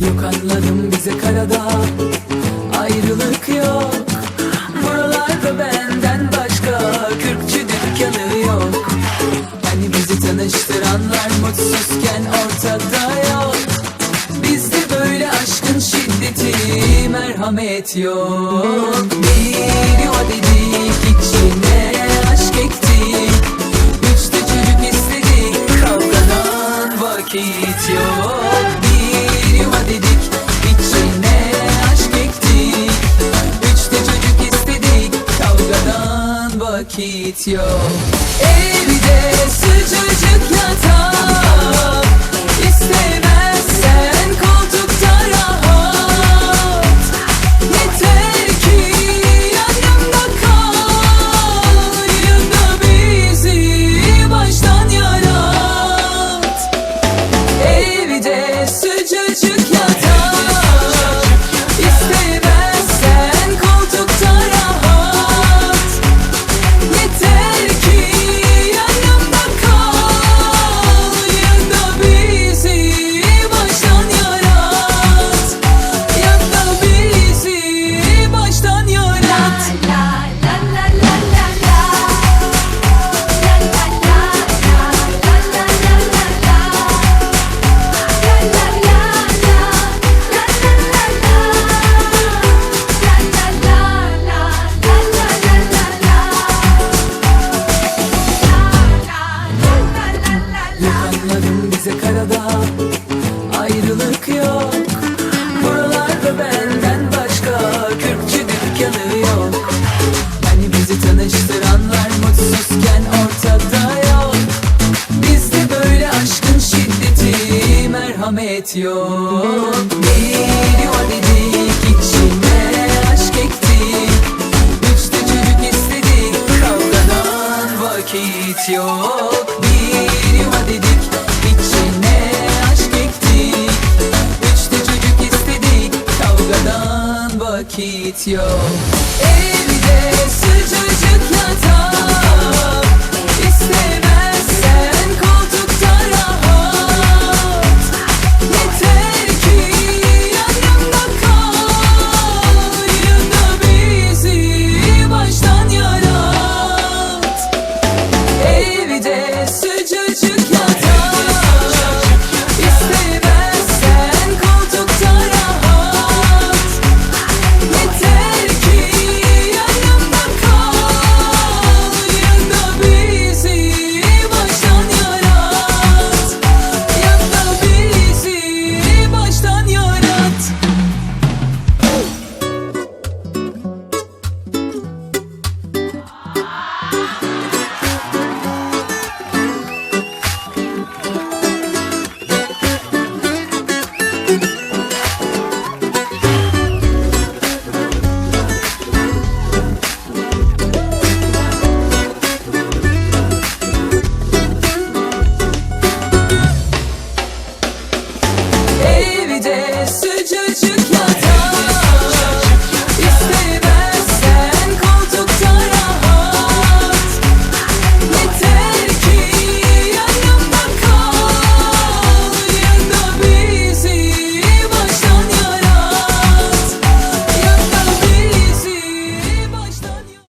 Yok anladım bize karada Ayrılık yok. Buralarda benden başka Kürkçü dükkanı yok. Hani bizi tanıştıranlar Mutsuzken ortada yok. Bizde böyle aşkın şiddeti Merhamet yok. Bir yuva vakit yok içine aşk ektik Üçte çocuk istedik Kavgadan vakit yok. Evde sıcacık yatak merhamet yok. Geliyor dedik içime aşk ektik Üçte çocuk istedik kavgadan vakit yok. Bir yuva dedik içine aşk ektik Üçte çocuk istedik kavgadan vakit yok. Ey 이제